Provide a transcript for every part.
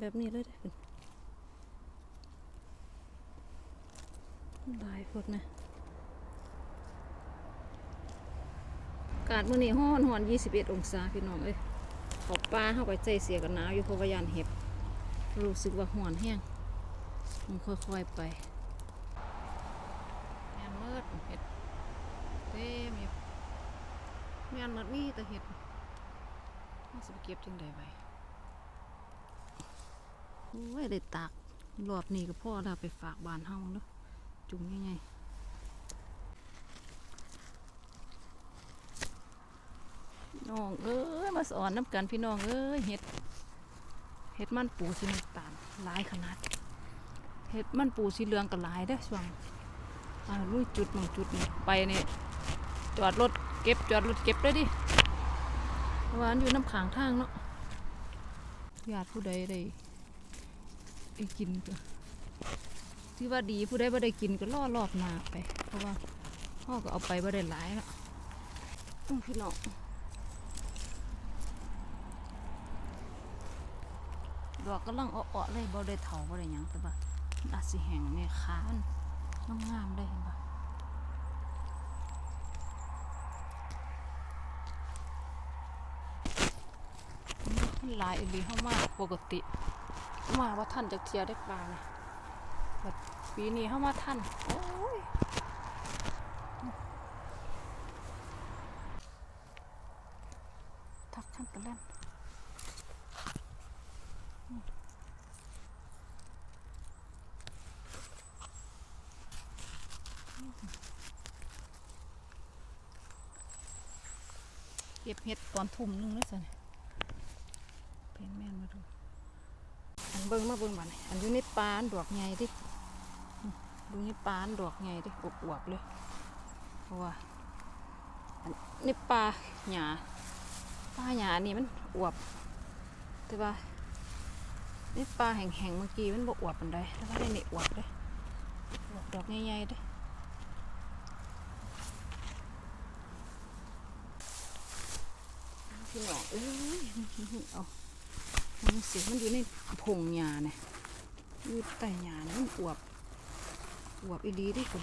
แบบนี้เลยเด้หลายคนนะอากาศมื้อนี้ร้อนร้อน21องศาพี่น้องเอ้ยเขอปลาเข้าไปใจเสียกันหนาวอยู่เพราะว่ายานเห็บ รู้สึกว่าร้อนแห้งมันค่อยๆไปแม่นเมิดเห็ดเต็มอยู่แม่นเมิดมีแต่เห็ดมันสิไปเก็บจังใดไว้โอ้ยได้ตากรอบนี้ก็พ่อเราไปฝากบ้านเฮาเนาะจุ่มยังไงน้องเอ้ยมาสอนน้ำกันพี่น้องเอ้ยเห็ดเห็ดมันปูสีน้ำตาลหลายขนาดเห็ดมันปูสีเหลืองก็หลายเด้ช่วงอ่าลุยจุดหมองจุดนี่ไปนี่จอดรถเก็บจอดรถเก็บเลยดิวานอยู่น้ำขางทางเนาะญาติผู้ใดได้ ได้กินก็ที่ว่าดีผู้ใดบ่ได้กินก็ล่อรอบหน้าไป เพราะว่าพ่อก็เอาไปบ่ได้หลายแล้วอื้อพี่น้องดอกกำลังอ้อๆเลยบ่ได้เถาบ่ได้หยังแต่ว่าอาจสิแห้งเนี่ยขามันงามๆได้เห็นปะหลายอีหลีเฮามาปกติ มาว่าท่านจะเทียได้ปลาเนี่ยบัดปีนี้เฮามาท่านโอ้ยทักท่านตะเล่นเก็บเห็ดตอนทุ่มนึงเลยสิเป็นแม่นมาดู อันเบิ่งมาเบิ่งบันอันอยู่ในปานดอกใหญ่ดิดูในปานดอกใหญ่ดิอวบๆเลยว่าอันในปลาหญ้าปลาหญ้านี่มันอวบแต่ว่าในปลาแห้งๆเมื่อกี้มันบ่อวบปานใดแต่ว่าได้นี่อวบเลยอวบดอกใหญ่ๆด้พี่น้องเอ้ยเอา มันเสียมันอยู่ในพงหญ้าเนี่ยอยู่ใต้หญ้านี่มันอวบอวบอีหลีเดิคน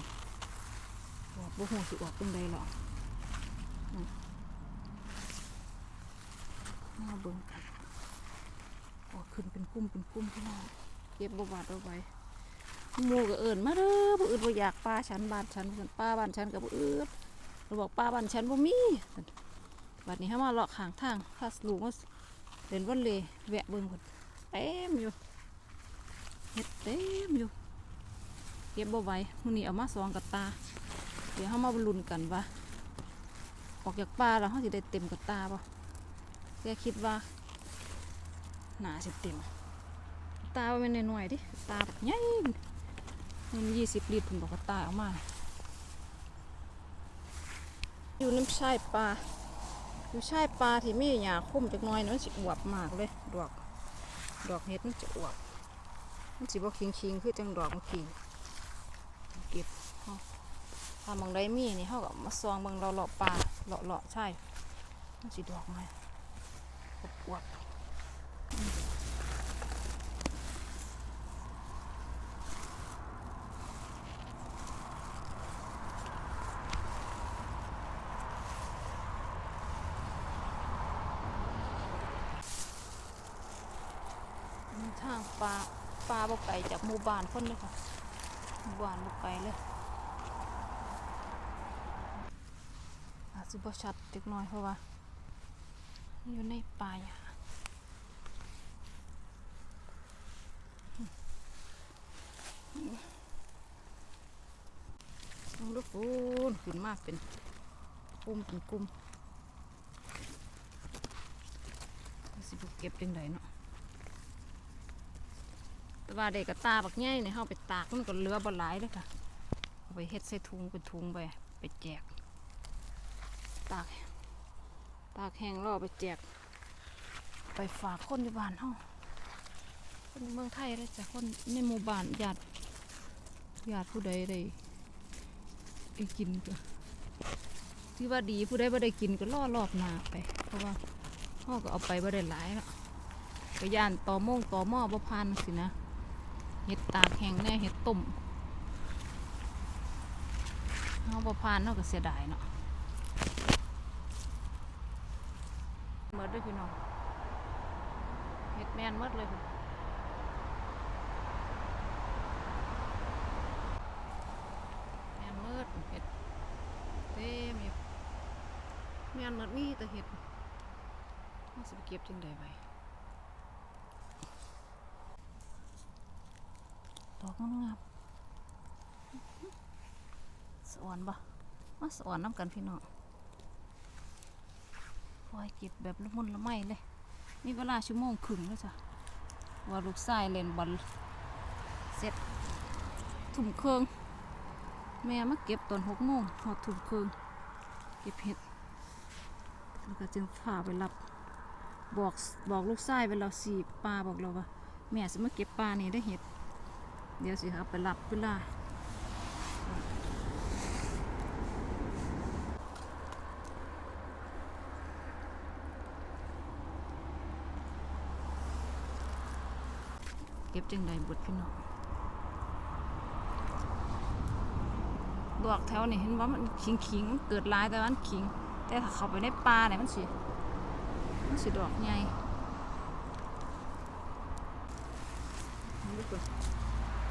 อวบบ่ฮู้สิอวบเป็นใดหรอกอืมมาเบิ่งกันออกขึ้นเป็นกลุ่มเป็นกลุ่มพี่น้องเก็บบ่บาดเอาไว้มูก็เอิ้นมาเด้อบ่อื่นบ่อยากปลาฉันบ้านฉันซั่นป้าบ้านฉันก็บ่อืดเราบอกป้าบ้านฉันบ่มีซั่นบัดนี้เขามาเลาะข้างทางถ้าลูกมา เดินวันเลยแวะเบิ่งคนเต็มอยู่เห็ดเต็มอยู่เก็บบ่ไว้มื้อนี้เอามาสองกับตา เดี๋ยวเขามาลุ้นกันว่าออกจากป่าแล้วเขาสิได้เต็มกับตาบ่แกคิดว่าหนาสิเต็ม ตาบ่แม่นน้อยๆดิตาแบบใหญ่มันยี่สิบลิตรผมบอกว่าตาเออกมา อยู่น้ำชายปลา อยู่ชายปลาที่มีหยาคุ้มจักน้อยนะมันสิอวบมากเลย ดอก ดอกเห็ดมันจะอวบ มันสิบ่คิงคิงคือจังดอกมันคิงเก็บถ้ามองได้มีนี่เขาก็มาซองเบิ่งเราเลาะปลาเลาะเลาะใช่มันสิดอกไมาอวบ ทางปลาปลาบ่ไกลจากหมู่บ้านคนเลยค่ะหมู่บ้านบ่ไกลเลยอาจสิบ่ชัดเล็กน้อยเพราะว่า อยู่ในป่าหญ้าลองดูฟูนขึ้นมากเป็นกลุ่มเป็นกลุ่มสิบเก็บจังไดเนาะ ว่าเด็กกับตาบักใหญ่เนี่ยเฮาไปตากมันก็เหลือบ่หลายเลยค่ะเอาไปเฮ็ดใส่ถุงเป็นถุงไปไปแจก ตากตากแห้งแล้วเอไปแจก ไปฝากคนในบ้านเฮาคนเมืองไทยเลยจ้ะคนในหมู่บ้านญาติญาติผู้ใดได้ได้กินก็ที่ว่าดีผู้ใดบ่ได้กินก็ล่อรอบหน้าไป เพราะว่าเฮาก็เอาไปบ่ได้หลายแล้วก็ย่านต่อโมงต่อหม้อบ่พันสินะ เห็ดตากแห้งแน่เห็ดต้มเฮาบ่พันเฮาก็เสียดายเนาะหมดด้วยพี่น้องเห็ดแมนหมดเลยแมนหมืดเห็ดเต็มอยู่แมนหมดมีแต่เห็ดน่าจะไปเก็บจังใดไป ดอกมันงามสอนปะมาสอนน้ำกันพี่น้องคอยเก็บแบบละมุนละไมเลยมีเวลาชั่วโมงครึ่งแล้วจ้ะว่าลูกชายเล่นบอลเสร็จทุ่มเครื่องแม่มาเก็บตอนหกโมงหอดทุ่มเครื่องเก็บเห็ดแล้วก็จึงพาไปรับบอกบอกลูกชายไปเราสี่ปลาบอกเราว่าแม่จะมาเก็บปลานี่ได้เห็ด เดี๋ยวสิครับไปรับเวลาเก็บจังใดบุดพี่น้องดอกแถวนี่เห็นว่ามันขิงขิงมันเกิดลายแต่ว่ามันขิง แต่ถ้าเข้าไปในป่าเนี่ยมันสิมันสิดอกใหญ่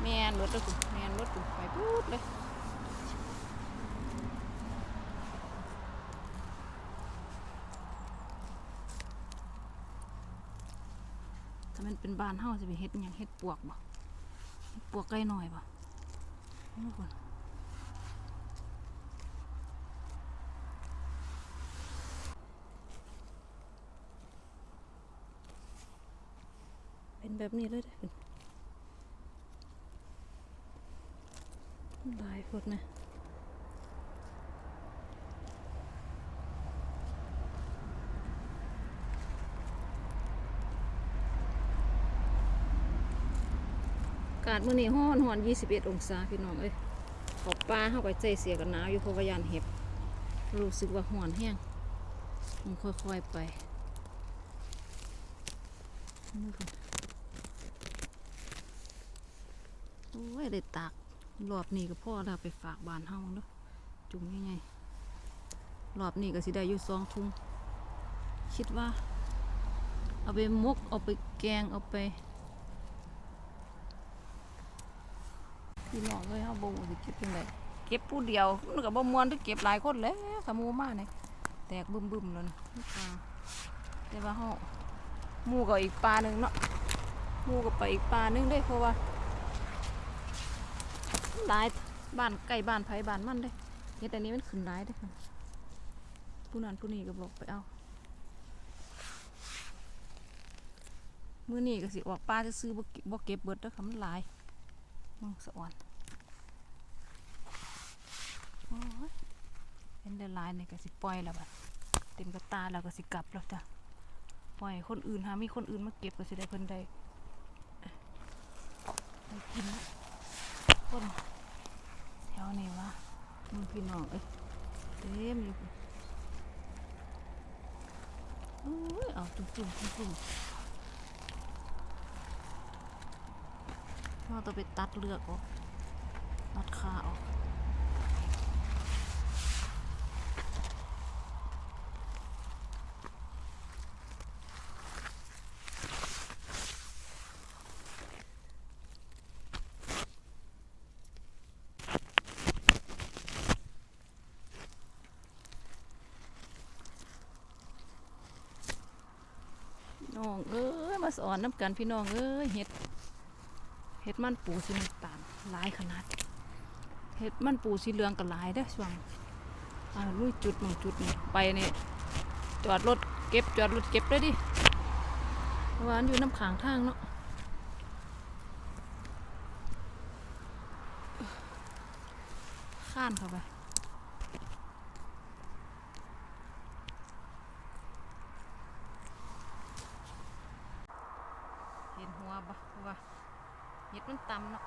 แมนรถเลยคุณแมนรถคุณไปพูดเลยถ้ามันเป็นบ้านเฮาจะไปเฮ็ดยังเฮ็ดปวกบ่เฮ็ดปวกใกล้หน่อยบ่นี่คุณเป็นแบบนี้เลยเด้อคุณ หลายคนนะอากาศมื้อนี้ร้อนร้อน21 องศาพี่น้องเอ้ยขอบป้าเฮาไปใจเสียกันหนาวอยู่เพราะว่ายานเห็บ รู้สึกว่าร้อนแห้งมันค่อยๆไปโอ้ยได้ตาก รอบนี้ก็พ่อแล้วไปฝากบ้านเฮาเนาะจุ่มยังไงรอบนี้ก็สิได้อยู่สองถุงคิดว่า เอาไปมุกเอาไปแกงเอาไปพี่น้องเลยเฮาบ่รู้สิเก็บจังไดเก็บผู้เดียวมันก็บ่ม่วนที่เก็บหลายคนแล้วถ้าหมู่มานี่แตกบึ้มๆแล้วนี่ปลาแต่ว่าเฮาหมู่ก็อีกปลาหนึงเนาะหมู่ก็ไปอีกปลาหนึงเด้เพราะว่า หลายบ้านใกล้บ้านไผ่บ้านมันเด้เฮ็ดอันนี้มันขึ้นหลายเด้อผู้นั้นผู้นี้ก็บอกไปเอามื้อนี้ก็สิออกปลาจะซื้อบ่เก็บบ่เก็บเบิดเด้อค่ะมันหลายมึงสะอ่อนโอ้ยเป็นได้หลายนี่ก็สิปล่อยแล้วบัดเต็มกระตาแล้วก็สิกลับแล้วจ้ะปล่อยคนอื่นหามีคนอื่นมาเก็บก็สิได้เพิ่นได้ได้กินคน แถวนี้วะมึงพี่น้องเอ้ยเต็มอยู่อุ้ยเอาจุ่มๆจุ่มเราต้องไปตัดเลือกออกตัดขาออก น้องเอ้ยมาสอนน้ำกันพี่น้องเอ้ยเห็ดเห็ดมันปูสีน้ำตาลหลายขนาดเห็ดมันปูสีเหลืองก็หลายเด้ช่วงอ่าลุยจุดหนึ่งจุดนี่ไปนี่จอดรถเก็บจอดรถเก็บเลยดิวันอยู่น้ำขางทางเนาะข้านเข้าไป เห็นหัวปะเพราะว่าเห็ดมันต่ำเนาะ